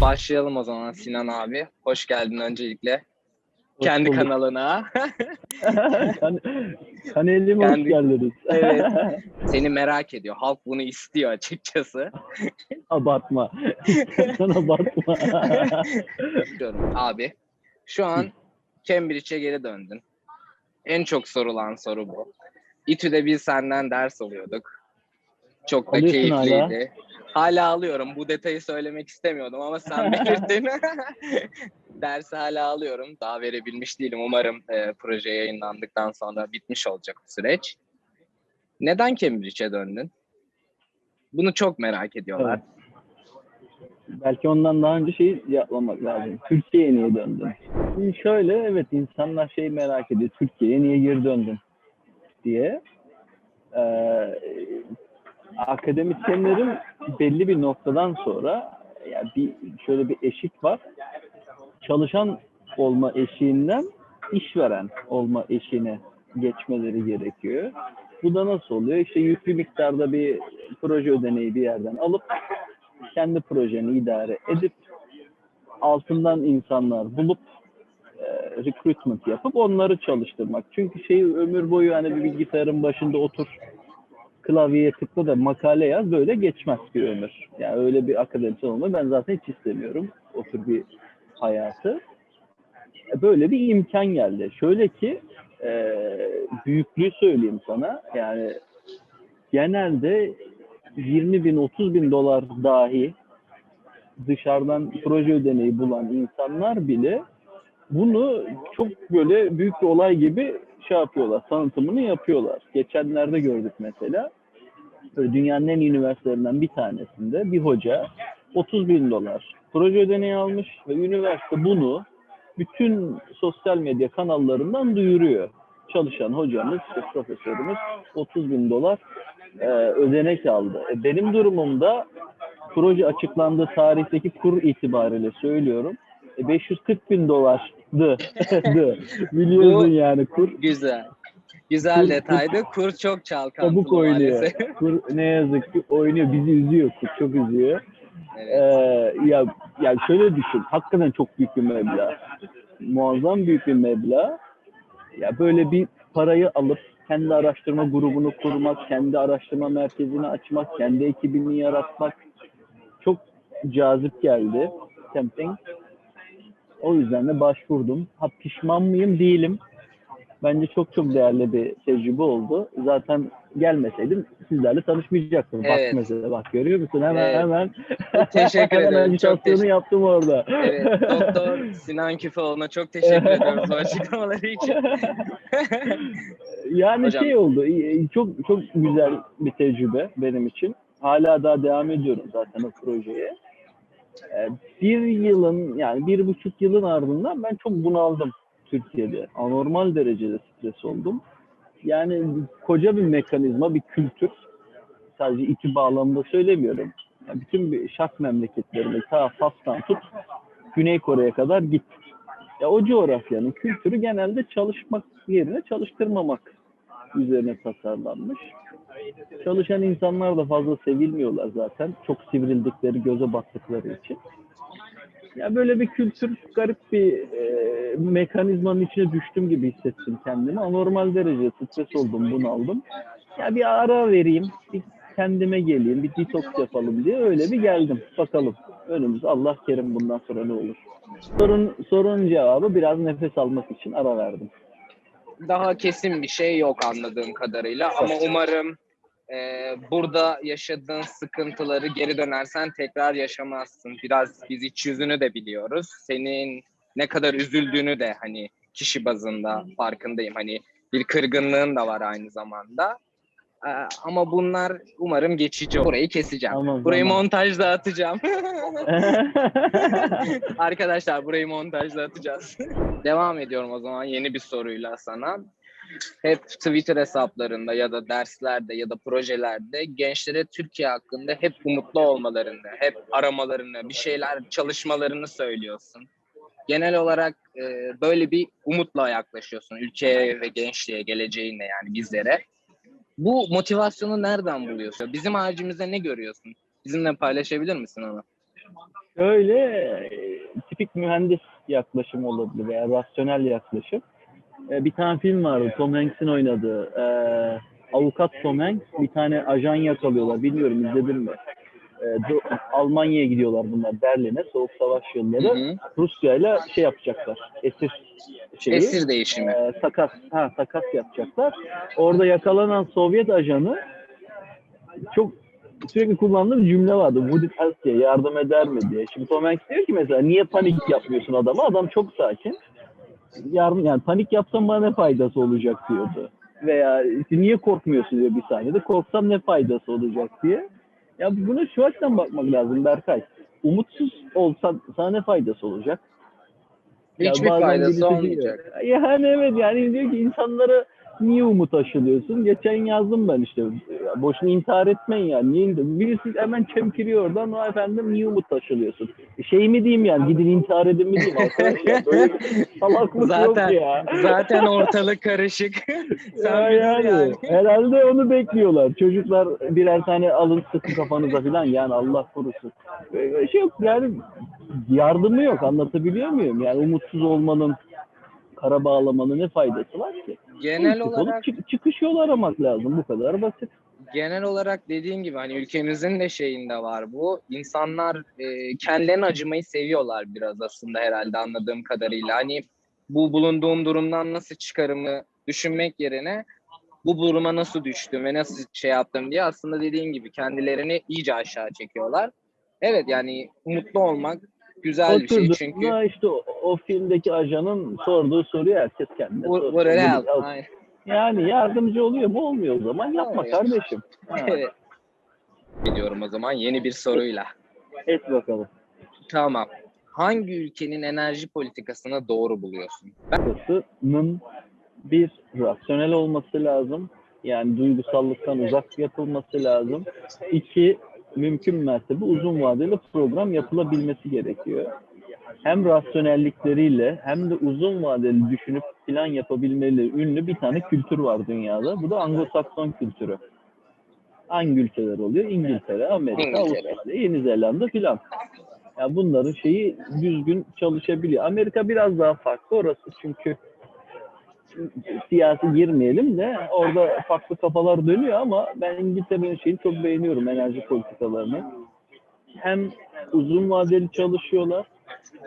Başlayalım o zaman Sinan abi. Hoş geldin öncelikle. Hoş Kendi bulduk. kanalına. kan Kanalime hoş Kendi- geldiniz. Evet. Seni merak ediyor. Halk bunu istiyor açıkçası. abartma. Sen abartma. Abi. Şu an Cambridge'e geri döndün. En çok sorulan soru bu. İTÜ'de biz senden ders alıyorduk. Çok da Alıyorsun keyifliydi. Hala. Alıyorum. Bu detayı söylemek istemiyordum ama sen belirttin. Dersi hala alıyorum. Daha verebilmiş değilim. Umarım e, proje yayınlandıktan sonra bitmiş olacak bu süreç. Neden Cambridge'e döndün? Bunu çok merak ediyorlar. Evet. Belki ondan daha önce şey yapmamak lazım. Türkiye'ye niye döndün? Şimdi şöyle evet insanlar şey merak ediyor. Türkiye'ye niye geri döndün diye. Ee, akademisyenlerin belli bir noktadan sonra yani bir şöyle bir eşik var. Çalışan olma eşiğinden işveren olma eşiğine geçmeleri gerekiyor. Bu da nasıl oluyor? İşte yüklü miktarda bir proje ödeneği bir yerden alıp kendi projeni idare edip altından insanlar bulup e, recruitment yapıp onları çalıştırmak. Çünkü şey ömür boyu hani bir bilgisayarın başında otur klavyeye tıkla da makale yaz böyle geçmez bir ömür. Yani öyle bir akademisyen olmayı ben zaten hiç istemiyorum. O tür bir hayatı. E, Böyle bir imkan geldi. Şöyle ki e, büyüklüğü söyleyeyim sana. Yani genelde 20 bin 30 bin dolar dahi dışarıdan proje ödeneği bulan insanlar bile bunu çok böyle büyük bir olay gibi şey yapıyorlar, tanıtımını yapıyorlar. Geçenlerde gördük mesela. Böyle dünyanın en iyi üniversitelerinden bir tanesinde bir hoca 30 bin dolar proje ödeneği almış ve üniversite bunu bütün sosyal medya kanallarından duyuruyor. Çalışan hocamız, işte profesörümüz 30 bin dolar e, ödenek aldı. E, benim durumumda proje açıklandığı tarihteki kur itibariyle söylüyorum. E, 540 bin dolardı. Dı. Biliyorsun yani kur. Güzel. Güzel Kur- detaydı. Kur çok çalkantılı Çabuk oynuyor. maalesef. Kur ne yazık ki oynuyor. Bizi üzüyor. Kur çok üzüyor. Evet. Ee, ya yani şöyle düşün. Hakikaten çok büyük bir meblağ. Muazzam büyük bir meblağ. Ya böyle bir parayı alıp kendi araştırma grubunu kurmak, kendi araştırma merkezini açmak, kendi ekibini yaratmak çok cazip geldi. Tempting. O yüzden de başvurdum. Ha pişman mıyım? Değilim. Bence çok çok değerli bir tecrübe oldu. Zaten gelmeseydim sizlerle tanışmayacaktım. Bak Evet. mesela bak görüyor musun? Hemen Evet. hemen Teşekkür hemen ederim. Çok teşekkür yaptım orada. Evet, Doktor Sinan Küfeoğlu'na çok teşekkür ediyoruz bu açıklamaları için. Yani Hocam. şey oldu. Çok çok güzel bir tecrübe benim için. Hala daha devam ediyorum zaten o projeye. Ee, Bir yılın yani bir buçuk yılın ardından ben çok bunaldım Türkiye'de. Anormal derecede stres oldum. Yani koca bir mekanizma, bir kültür. Sadece iki bağlamda söylemiyorum. Yani bütün bir şark memleketlerinde ta Fas'tan tut Güney Kore'ye kadar git. Ya o coğrafyanın kültürü genelde çalışmak yerine çalıştırmamak üzerine tasarlanmış. Çalışan insanlar da fazla sevilmiyorlar zaten. Çok sivrildikleri, göze battıkları için. Ya böyle bir kültür, garip bir e, mekanizmanın içine düştüm gibi hissettim kendimi. Anormal derecede stres oldum, bunaldım. Ya bir ara vereyim, bir kendime geleyim, bir detoks yapalım diye öyle bir geldim. Bakalım önümüz Allah kerim bundan sonra ne olur. Sorun, sorunun cevabı biraz nefes almak için ara verdim. Daha kesin bir şey yok anladığım kadarıyla ama umarım e, burada yaşadığın sıkıntıları geri dönersen tekrar yaşamazsın. Biraz biz iç yüzünü de biliyoruz. Senin ne kadar üzüldüğünü de hani kişi bazında farkındayım. Hani bir kırgınlığın da var aynı zamanda. E, ama bunlar umarım geçici. Burayı keseceğim. Tamam, Burayı tamam. montajda atacağım. Arkadaşlar burayı montajda atacağız. Devam ediyorum o zaman yeni bir soruyla sana. Hep Twitter hesaplarında ya da derslerde ya da projelerde gençlere Türkiye hakkında hep umutlu olmalarını, hep aramalarını, bir şeyler çalışmalarını söylüyorsun. Genel olarak e, böyle bir umutla yaklaşıyorsun ülkeye ve gençliğe, geleceğine yani bizlere. Bu motivasyonu nereden buluyorsun? Bizim haricimizde ne görüyorsun? Bizimle paylaşabilir misin onu? Öyle e, tipik mühendis yaklaşım olabilir veya rasyonel yaklaşım. E, bir tane film vardı Tom Hanks'in oynadığı. E, avukat Tom Hanks bir tane ajan yakalıyorlar. Bilmiyorum izledin mi? E, Almanya'ya gidiyorlar bunlar Berlin'e soğuk savaş yılları. Rusya ile şey yapacaklar. Esir şeyi. Esir değişimi. e, takas ha takas yapacaklar. Orada yakalanan Sovyet ajanı çok sürekli kullandığı bir cümle vardı. Would it help diye yardım eder mi diye. Şimdi Tom Hanks diyor ki mesela niye panik yapmıyorsun adama? Adam çok sakin. Yardım yani panik yapsam bana ne faydası olacak diyordu. Veya niye korkmuyorsun diyor bir saniyede. Korksam ne faydası olacak diye. Ya buna şu açıdan bakmak lazım Berkay. Umutsuz olsan sana ne faydası olacak? Hiçbir faydası birisi diyor, olmayacak. Yani evet yani diyor ki insanlara niye umut aşılıyorsun? Geçen yazdım ben işte. Ya boşuna intihar etmeyin yani. Niye? Birisi hemen çemkiriyor oradan. O efendim niye umut aşılıyorsun? Şey mi diyeyim yani gidin intihar edin mi diyeyim arkadaş ya. Böyle salaklık Zaten- yok ya. Zaten ortalık karışık. Sen Ya yani, yani. herhalde onu bekliyorlar. Çocuklar birer tane alın sıkın kafanıza falan yani Allah korusun. Böyle şey yok yani yardımı yok anlatabiliyor muyum? Yani umutsuz olmanın kara bağlamanın ne faydası var ki? Genel olup olarak çık- çıkış yolu aramak lazım. Bu kadar basit. genel olarak dediğin gibi hani ülkemizin de şeyinde var bu. İnsanlar e, kendilerine acımayı seviyorlar biraz aslında herhalde anladığım kadarıyla. Hani bu bulunduğum durumdan nasıl çıkarımı düşünmek yerine bu duruma nasıl düştüm ve nasıl şey yaptım diye aslında dediğin gibi kendilerini iyice aşağı çekiyorlar. Evet yani mutlu olmak güzel bir şey çünkü işte o, o filmdeki ajanın sorduğu soruyu herkes kendine What, soruyor. what it help. Aynen. Yani yardımcı oluyor mu? Olmuyor o zaman. Yapma Olmuyor. kardeşim. Ha, Evet. Gidiyorum o zaman yeni bir soruyla. et bakalım. Tamam. Hangi ülkenin enerji politikasını doğru buluyorsun? politikasının bir rasyonel olması lazım. Yani duygusallıktan uzak yapılması lazım. İki, mümkün mertebe uzun vadeli program yapılabilmesi gerekiyor. Hem rasyonellikleriyle hem de uzun vadeli düşünüp plan yapabilmeleri ünlü bir tane kültür var dünyada. Bu da Anglo-Sakson kültürü. Hangi ülkeler oluyor? İngiltere, Amerika, İngiltere. Avustralya, Yeni Zelanda filan. Ya bunların şeyi düzgün çalışabiliyor. Amerika biraz daha farklı orası çünkü siyasi girmeyelim de orada farklı kafalar dönüyor ama ben İngiltere'nin şeyini çok beğeniyorum enerji politikalarını. Hem uzun vadeli çalışıyorlar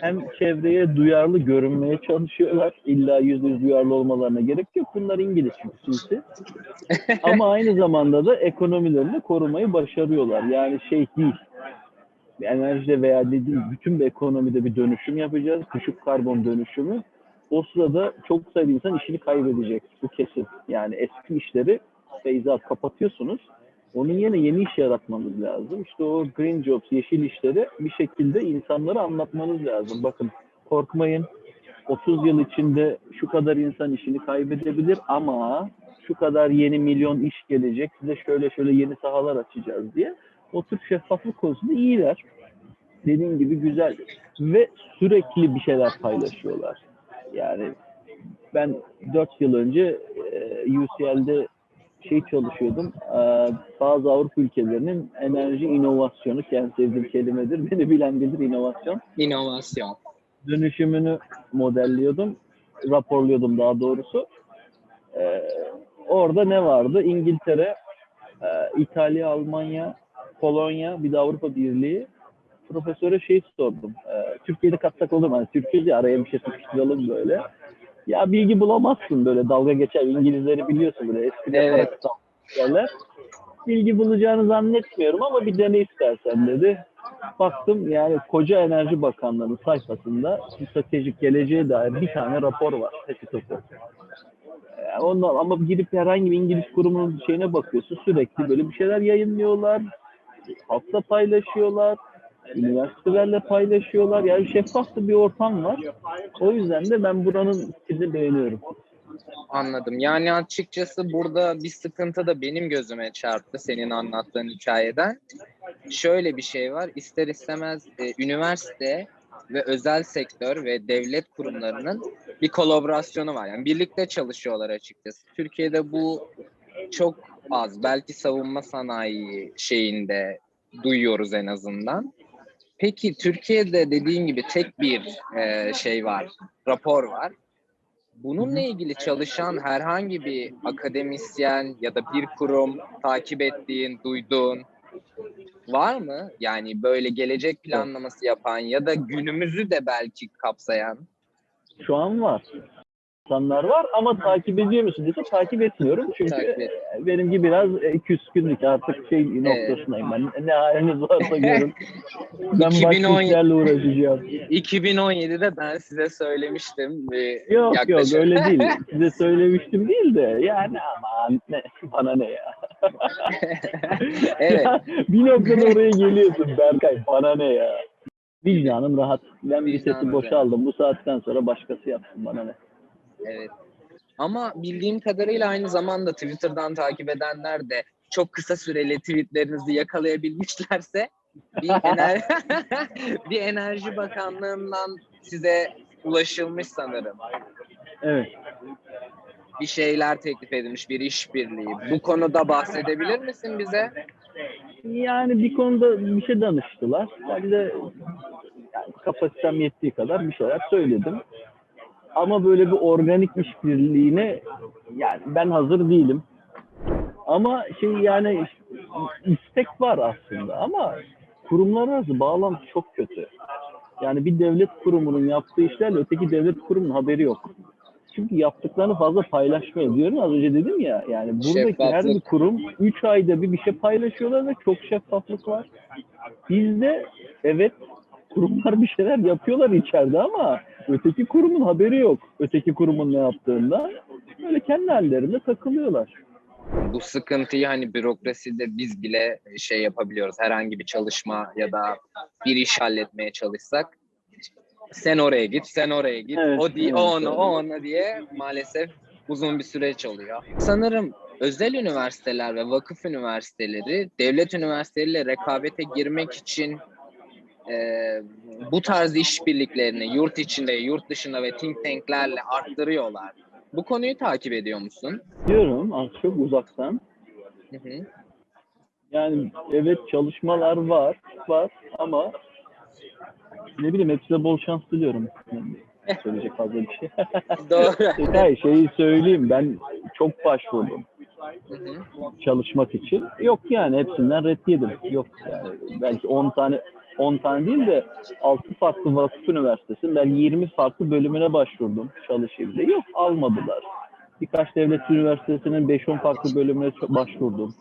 hem çevreye duyarlı görünmeye çalışıyorlar. İlla yüzde yüz duyarlı olmalarına gerek yok. Bunlar İngiliz çünkü. Ama aynı zamanda da ekonomilerini korumayı başarıyorlar. Yani şey değil. Enerjide veya dediğim bütün bir ekonomide bir dönüşüm yapacağız. Düşük karbon dönüşümü. O sırada çok sayıda insan işini kaybedecek. Bu kesin. Yani eski işleri feyza kapatıyorsunuz. Onun yerine yeni iş yaratmanız lazım. İşte o green jobs, yeşil işleri bir şekilde insanlara anlatmanız lazım. Bakın korkmayın. 30 yıl içinde şu kadar insan işini kaybedebilir ama şu kadar yeni milyon iş gelecek. Size şöyle şöyle yeni sahalar açacağız diye. O tür şeffaflık konusunda iyiler. Dediğim gibi güzel ve sürekli bir şeyler paylaşıyorlar. Yani ben 4 yıl önce e, UCL'de şey çalışıyordum. E, bazı Avrupa ülkelerinin enerji inovasyonu, ki en sevdiğim kelimedir. Beni bilen bilir inovasyon. İnovasyon. Dönüşümünü modelliyordum. Raporluyordum daha doğrusu. E, orada ne vardı? İngiltere, e, İtalya, Almanya, Polonya, bir de Avrupa Birliği. Profesöre şey sordum. E, Türkiye'de katsak olur mu? Hani Türkiye'de araya bir şey sıkıştıralım böyle. Ya bilgi bulamazsın böyle dalga geçer. İngilizleri biliyorsun böyle eskiden Evet. derler. Bilgi bulacağını zannetmiyorum ama bir dene istersen dedi. Baktım yani koca Enerji Bakanlığı'nın sayfasında stratejik geleceğe dair bir tane rapor var. Hepsi topu. Yani ondan ama gidip herhangi bir İngiliz kurumunun şeyine bakıyorsun sürekli böyle bir şeyler yayınlıyorlar. Halkla paylaşıyorlar. Üniversitelerle paylaşıyorlar. Yani şeffaf bir ortam var. O yüzden de ben buranın stilini beğeniyorum. Anladım. Yani açıkçası burada bir sıkıntı da benim gözüme çarptı senin anlattığın hikayeden. Şöyle bir şey var. İster istemez e, üniversite ve özel sektör ve devlet kurumlarının bir kolaborasyonu var. Yani birlikte çalışıyorlar açıkçası. Türkiye'de bu çok az. Belki savunma sanayi şeyinde duyuyoruz en azından. Peki Türkiye'de dediğin gibi tek bir e, şey var, rapor var. Bununla ilgili çalışan herhangi bir akademisyen ya da bir kurum takip ettiğin, duyduğun var mı? Yani böyle gelecek planlaması yapan ya da günümüzü de belki kapsayan. Şu an var. İnsanlar var ama takip ediyor musun dese takip etmiyorum. Çünkü Takip et. benimki biraz e, küskünlük artık şey noktasındayım ben. Ne haliniz varsa görün. Ben başka 2017 işlerle uğraşacağım. 2017'de ben size söylemiştim. e, Yok yaklaşık- yok öyle değil. Size söylemiştim değil de yani aman ne, bana ne ya. evet. Ya, bir noktada oraya geliyorsun Berkay bana ne ya. Vicdanım rahat. Ben bir sesi boşaldım. Bu saatten sonra başkası yapsın bana ne. Evet. Ama bildiğim kadarıyla aynı zamanda Twitter'dan takip edenler de çok kısa süreli tweetlerinizi yakalayabilmişlerse bir, ener bir enerji bakanlığından size ulaşılmış sanırım. Evet. Bir şeyler teklif edilmiş, bir işbirliği. Bu konuda bahsedebilir misin bize? Yani bir konuda bir şey danıştılar. Ben de yani kapasitem yettiği kadar bir şeyler söyledim. Ama böyle bir organik işbirliğine yani ben hazır değilim. Ama şey yani istek var aslında ama kurumlar arası bağlantı çok kötü. Yani bir devlet kurumunun yaptığı işlerle öteki devlet kurumunun haberi yok. Çünkü yaptıklarını fazla paylaşmıyor. Diyorum az önce dedim ya yani buradaki her bir Şeffaflık. kurum 3 ayda bir bir şey paylaşıyorlar ve çok şeffaflık var. Bizde evet kurumlar bir şeyler yapıyorlar içeride ama öteki kurumun haberi yok. Öteki kurumun ne yaptığında böyle kendi hallerinde takılıyorlar. Bu sıkıntıyı hani bürokraside biz bile şey yapabiliyoruz. Herhangi bir çalışma ya da bir iş halletmeye çalışsak sen oraya git, sen oraya git. Evet, o di evet, o evet. o onu diye maalesef uzun bir süreç oluyor. Sanırım özel üniversiteler ve vakıf üniversiteleri devlet üniversiteleriyle rekabete girmek için e, bu tarz işbirliklerini yurt içinde, yurt dışında ve think tank'lerle arttırıyorlar. Bu konuyu takip ediyor musun? Diyorum az çok uzaktan. Hı hı. Yani evet çalışmalar var, var ama ne bileyim hepsine bol şans diliyorum. Söyleyecek fazla bir şey. Doğru. Hayır şeyi söyleyeyim ben çok başvurdum Hı hı. çalışmak için. Yok yani hepsinden red yedim. Yok yani belki 10 tane 10 tane değil de 6 farklı vakıf üniversitesi belki 20 farklı bölümüne başvurdum çalışayım diye. Yok almadılar. Birkaç devlet üniversitesinin 5-10 farklı bölümüne başvurdum.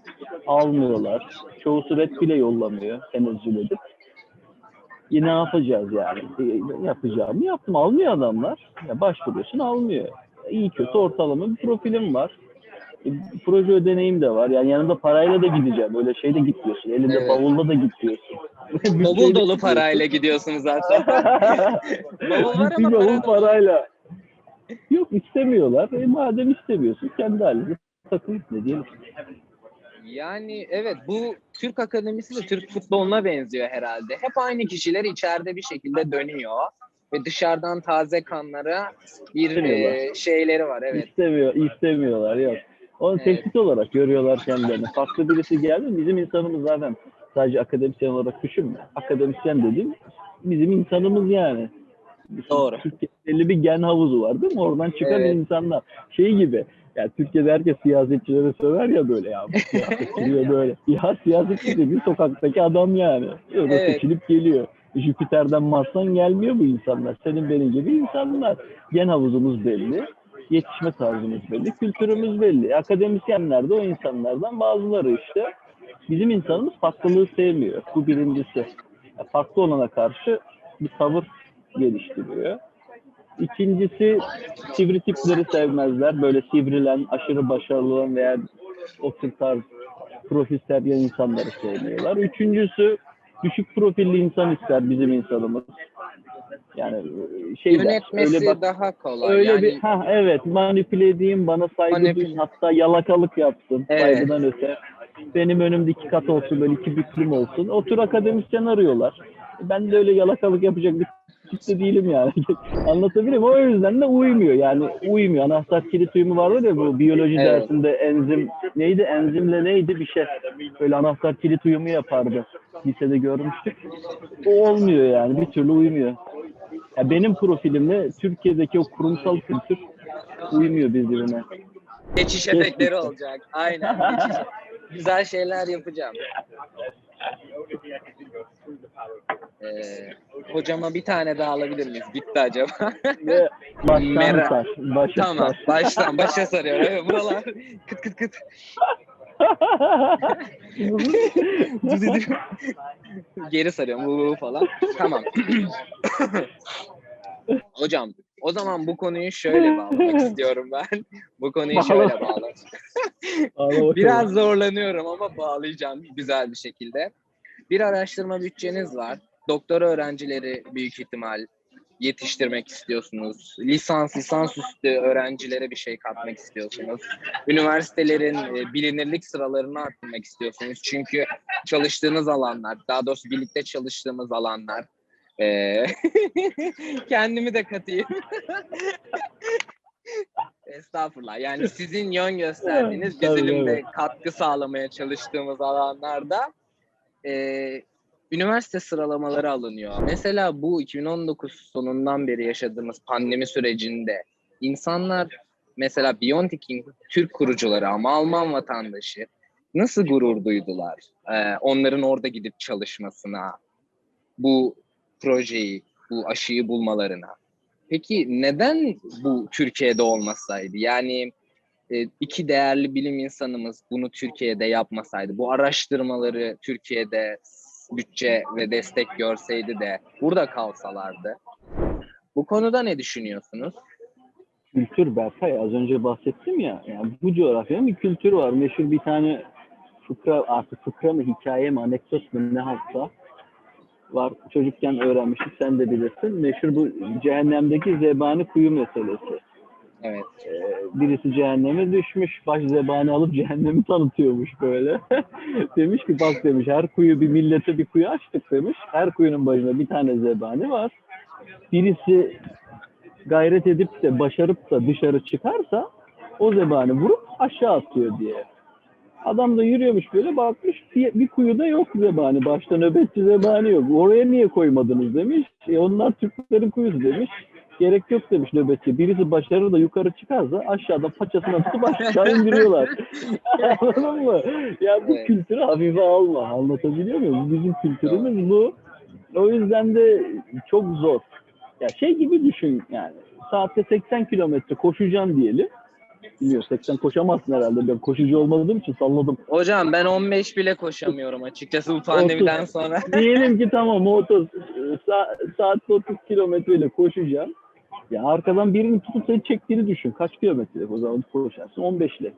Almıyorlar. Çoğusu red bile yollamıyor tenezzül edip. E, ne yapacağız yani? E, yapacağımı yaptım. Almıyor adamlar. Ya başvuruyorsun almıyor. İyi kötü ortalama bir profilim var. E, proje ödeneğim de var. Yani yanında parayla da gideceğim. Öyle şeyde gitmiyorsun. Elinde Evet. bavulla da gitmiyorsun. Bavul dolu parayla gidiyorsunuz zaten. Bavul var ama bavul parayla. Yok istemiyorlar. E, madem istemiyorsun kendi halinde takıl ne diyelim. Yani evet bu Türk Akademisi de Türk futboluna benziyor herhalde. Hep aynı kişiler içeride bir şekilde dönüyor ve dışarıdan taze kanlara bir e, şeyleri var evet. İstemiyor, istemiyorlar yok. Onu Evet. tehdit olarak görüyorlar kendilerini. Farklı birisi geldi bizim insanımız zaten sadece akademisyen olarak düşünme. Akademisyen dediğim bizim insanımız yani. Doğru. Türkiye'de belli bir gen havuzu var değil mi? Oradan çıkan Evet. insanlar. Şey gibi. Yani Türkiye'de herkes siyasetçilere söver ya böyle ya. Bu siyasetçi diyor böyle. Ya siyasetçi dediğin sokaktaki adam yani. Öyle Evet. seçilip geliyor. Jüpiter'den Mars'tan gelmiyor bu insanlar. Senin benim gibi insanlar. Gen havuzumuz belli. Yetişme tarzımız belli. Kültürümüz belli. Akademisyenler de o insanlardan bazıları işte. Bizim insanımız farklılığı sevmiyor. Bu birincisi. Ya Farklı olana karşı bir tavır geliştiriyor. İkincisi sivri tipleri sevmezler. Böyle sivrilen, aşırı başarılı olan veya o tür tarz profil sergileyen insanları sevmiyorlar. Üçüncüsü düşük profilli insan ister bizim insanımız. Yani şey Yönetmesi öyle bak, daha kolay. öyle yani, bir ha evet manipüle edeyim bana saygı Manipüle- duyun hatta yalakalık yapsın Evet. saygıdan öte. Benim önümde iki kat olsun böyle iki büklüm olsun. O tür akademisyen arıyorlar. Ben de öyle yalakalık yapacak bir tipte değilim yani. Anlatabilirim. O yüzden de uymuyor. Yani uymuyor. Anahtar kilit uyumu vardı ya bu biyoloji Evet. dersinde enzim neydi? Enzimle neydi bir şey. Böyle anahtar kilit uyumu yapardı. Lisede görmüştük. O olmuyor yani. Bir türlü uymuyor. Ya benim profilimle Türkiye'deki o kurumsal kültür uymuyor birbirine. Geçiş efektleri olacak. Aynen. Geçiş. Güzel şeyler yapacağım. Ee, hocama bir tane daha alabilir miyiz? Bitti acaba? Baştan sar. Başa tamam. sar. Baştan başa sarıyorum. Evet, buralar kıt kıt kıt. Geri sarıyorum bu falan. Tamam. Hocam o zaman bu konuyu şöyle bağlamak istiyorum ben. Bu konuyu şöyle bağlamak. Biraz zorlanıyorum ama bağlayacağım güzel bir şekilde. Bir araştırma bütçeniz var. Doktora öğrencileri büyük ihtimal yetiştirmek istiyorsunuz. Lisans, lisansüstü öğrencilere bir şey katmak istiyorsunuz. Üniversitelerin e, bilinirlik sıralarını arttırmak istiyorsunuz. Çünkü çalıştığınız alanlar, daha doğrusu birlikte çalıştığımız alanlar. E, kendimi de katayım. Estağfurullah. Yani sizin yön gösterdiğiniz, bizim de katkı sağlamaya çalıştığımız alanlarda e, üniversite sıralamaları alınıyor. Mesela bu 2019 sonundan beri yaşadığımız pandemi sürecinde insanlar mesela Biontech'in Türk kurucuları ama Alman vatandaşı nasıl gurur duydular e, onların orada gidip çalışmasına, bu projeyi, bu aşıyı bulmalarına. Peki neden bu Türkiye'de olmasaydı? Yani e, iki değerli bilim insanımız bunu Türkiye'de yapmasaydı, bu araştırmaları Türkiye'de bütçe ve destek görseydi de burada kalsalardı. Bu konuda ne düşünüyorsunuz? kültür Berkay az önce bahsettim ya. Yani bu coğrafyanın bir kültürü var. Meşhur bir tane fıkra artık fıkra mı hikaye mi anekdot mu ne halsa var. Çocukken öğrenmiştik sen de bilirsin. Meşhur bu cehennemdeki zebani kuyu meselesi. Evet. Ee, birisi cehenneme düşmüş. Baş zebani alıp cehennemi tanıtıyormuş böyle. demiş ki bak demiş her kuyu bir millete bir kuyu açtık demiş. Her kuyunun başında bir tane zebani var. Birisi gayret edip de başarıp da dışarı çıkarsa o zebani vurup aşağı atıyor diye. Adam da yürüyormuş böyle bakmış bir, kuyuda yok zebani. Başta nöbetçi zebani yok. Oraya niye koymadınız demiş. E onlar Türklerin kuyusu demiş. Gerek yok demiş nöbetçi. Birisi başarır da yukarı çıkarsa aşağıda paçasına tutup aşağı indiriyorlar. Anladın mı? Ya bu Evet. kültürü hafife alma. Anlatabiliyor muyum? Bizim kültürümüz bu. O yüzden de çok zor. Ya şey gibi düşün yani. Saatte 80 kilometre koşacaksın diyelim. Bilmiyorum 80 koşamazsın herhalde. Ben koşucu olmadığım için salladım. Hocam ben 15 bile koşamıyorum açıkçası bu pandemiden Otuz. sonra. Diyelim ki tamam 30 sa saatte 30 kilometreyle koşacaksın. Ya arkadan birinin tutup seni çektiğini düşün. Kaç kilometre o zaman koşarsın? 15 ile.